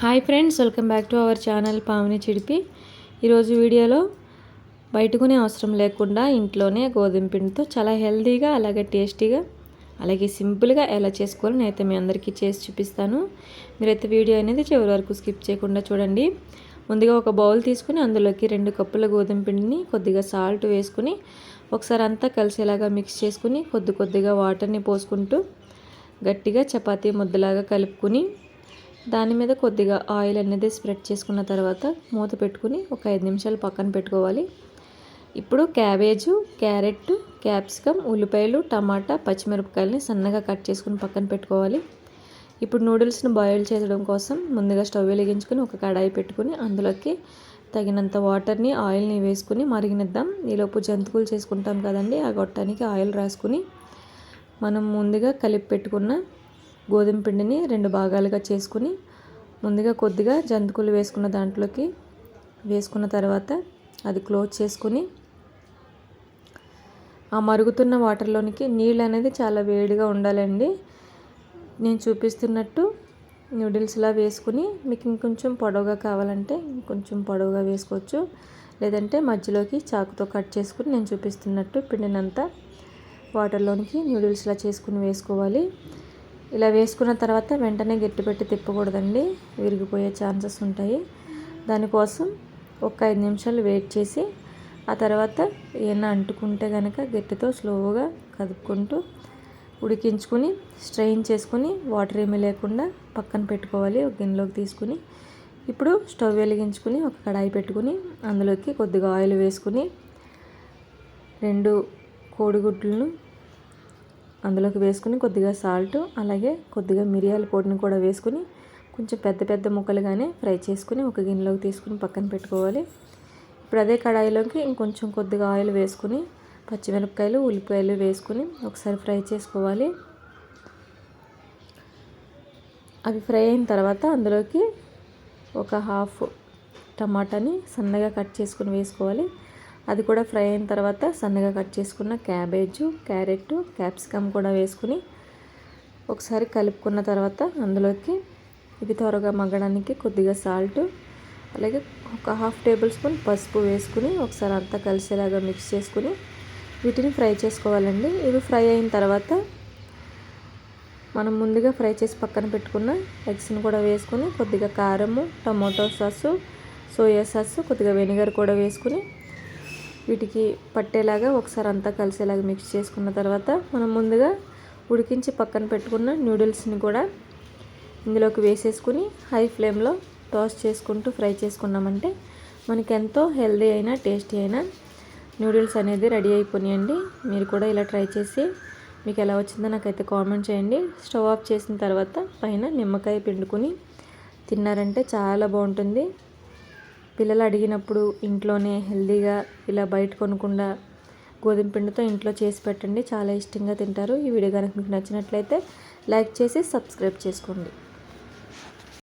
Hi friends welcome back to our channel Pavani Chidipi. ఈరోజు వీడియోలో బయటకునే అవసరం లేకుండా ఇంట్లోనే గోధుమ పిండితో చాలా హెల్తీగా అలాగే టేస్టీగా అలాగే సింపుల్గా ఎలా చేసుకోవాలో అయితే మీ అందరికీ చేసి చూపిస్తాను. మీరైతే వీడియో అనేది చివరి వరకు స్కిప్ చేయకుండా చూడండి. ముందుగా ఒక బౌల్ తీసుకుని అందులోకి రెండు కప్పుల గోధుమ పిండిని కొద్దిగా సాల్ట్ వేసుకుని ఒకసారి అంతా కలిసేలాగా మిక్స్ చేసుకుని కొద్ది కొద్దిగా వాటర్ని పోసుకుంటూ గట్టిగా చపాతీ ముద్దలాగా కలుపుకుని దాని మీద కొద్దిగా ఆయిల్ అనేది స్ప్రెడ్ చేసుకున్న తర్వాత మూత పెట్టుకుని ఒక ఐదు నిమిషాలు పక్కన పెట్టుకోవాలి. ఇప్పుడు క్యాబేజు క్యారెట్ క్యాప్సికమ్ ఉల్లిపాయలు టమాటా పచ్చిమిరపకాయలని సన్నగా కట్ చేసుకుని పక్కన పెట్టుకోవాలి. ఇప్పుడు నూడిల్స్ని బాయిల్ చేయడం కోసం ముందుగా స్టవ్ వెలిగించుకొని ఒక కడాయి పెట్టుకుని అందులోకి తగినంత వాటర్ని ఆయిల్ని వేసుకుని మరిగినిద్దాం. ఈలోపు జంతువులు చేసుకుంటాం కదండి ఆ గొట్టానికి ఆయిల్ రాసుకుని మనం ముందుగా కలిపి పెట్టుకున్న గోధుమ పిండిని రెండు భాగాలుగా చేసుకుని ముందుగా కొద్దిగా జంతికలు వేసుకున్న దాంట్లోకి వేసుకున్న తర్వాత అది క్లోజ్ చేసుకుని ఆ మరుగుతున్న వాటర్లోనికి నీళ్ళు అనేది చాలా వేడిగా ఉండాలండి. నేను చూపిస్తున్నట్టు నూడిల్స్లా వేసుకుని మీకు ఇంకొంచెం పొడవుగా కావాలంటే ఇంకొంచెం పొడవుగా వేసుకోవచ్చు. లేదంటే మధ్యలోకి చాకుతో కట్ చేసుకుని నేను చూపిస్తున్నట్టు పిండినంతా వాటర్లోనికి నూడిల్స్లా చేసుకుని వేసుకోవాలి. ఇలా వేసుకున్న తర్వాత వెంటనే గట్టిపెట్టి తిప్పకూడదండి. విరిగిపోయే ఛాన్సెస్ ఉంటాయి. దానికోసం ఒక ఐదు నిమిషాలు వెయిట్ చేసి ఆ తర్వాత ఏమైనా అంటుకుంటే కనుక గట్టితో స్లోగా కదుపుకుంటూ ఉడికించుకుని స్ట్రెయిన్ చేసుకుని వాటర్ ఏమీ లేకుండా పక్కన పెట్టుకోవాలి. ఒక గిన్నెలోకి తీసుకుని ఇప్పుడు స్టవ్ వెలిగించుకుని ఒక కడాయి పెట్టుకుని అందులోకి కొద్దిగా ఆయిల్ వేసుకుని రెండు కోడిగుడ్లను అందులోకి వేసుకుని కొద్దిగా సాల్ట్ అలాగే కొద్దిగా మిరియాల పొడిని కూడా వేసుకుని కొంచెం పెద్ద పెద్ద ముక్కలుగానే ఫ్రై చేసుకుని ఒక గిన్నెలోకి తీసుకుని పక్కన పెట్టుకోవాలి. ఇప్పుడు అదే కడాయిలోకి ఇంకొంచెం కొద్దిగా ఆయిల్ వేసుకుని పచ్చిమిరపకాయలు ఉల్లిపాయలు వేసుకుని ఒకసారి ఫ్రై చేసుకోవాలి. అవి ఫ్రై అయిన తర్వాత అందులోకి ఒక హాఫ్ టమాటాని సన్నగా కట్ చేసుకుని వేసుకోవాలి. అది కూడా ఫ్రై అయిన తర్వాత సన్నగా కట్ చేసుకున్న క్యాబేజు క్యారెట్ క్యాప్సికమ్ కూడా వేసుకుని ఒకసారి కలుపుకున్న తర్వాత అందులోకి ఇది త్వరగా మగ్గడానికి కొద్దిగా సాల్ట్ అలాగే ఒక హాఫ్ టేబుల్ స్పూన్ పసుపు వేసుకుని ఒకసారి అంతా కలిసేలాగా మిక్స్ చేసుకుని వీటిని ఫ్రై చేసుకోవాలండి. ఇవి ఫ్రై అయిన తర్వాత మనం ముందుగా ఫ్రై చేసి పక్కన పెట్టుకున్న ఎగ్స్ని కూడా వేసుకుని కొద్దిగా కారము టమాటో సాసు సోయా సాసు కొద్దిగా వెనిగర్ కూడా వేసుకుని వీటికి పట్టేలాగా ఒకసారి అంతా కలిసేలాగా మిక్స్ చేసుకున్న తర్వాత మనం ముందుగా ఉడికించి పక్కన పెట్టుకున్న నూడిల్స్ని కూడా ఇందులోకి వేసేసుకుని హై ఫ్లేమ్లో టాస్ చేసుకుంటూ ఫ్రై చేసుకున్నామంటే మనకి ఎంతో హెల్దీ అయినా టేస్టీ అయినా నూడిల్స్ అనేది రెడీ అయిపోయాయండి మీరు కూడా ఇలా ట్రై చేసి మీకు ఎలా వచ్చిందో నాకైతే కామెంట్ చేయండి. స్టవ్ ఆఫ్ చేసిన తర్వాత పైన నిమ్మకాయ పిండుకొని తిన్నారంటే చాలా బాగుంటుంది. పిల్లలు అడిగినప్పుడు ఇంట్లోనే హెల్దీగా ఇలా బయట కొనకుండా గోధుమ పిండితో ఇంట్లో చేసి పెట్టండి. చాలా ఇష్టంగా తింటారు. ఈ వీడియో కనుక మీకు నచ్చినట్లయితే లైక్ చేసి సబ్స్క్రైబ్ చేసుకోండి.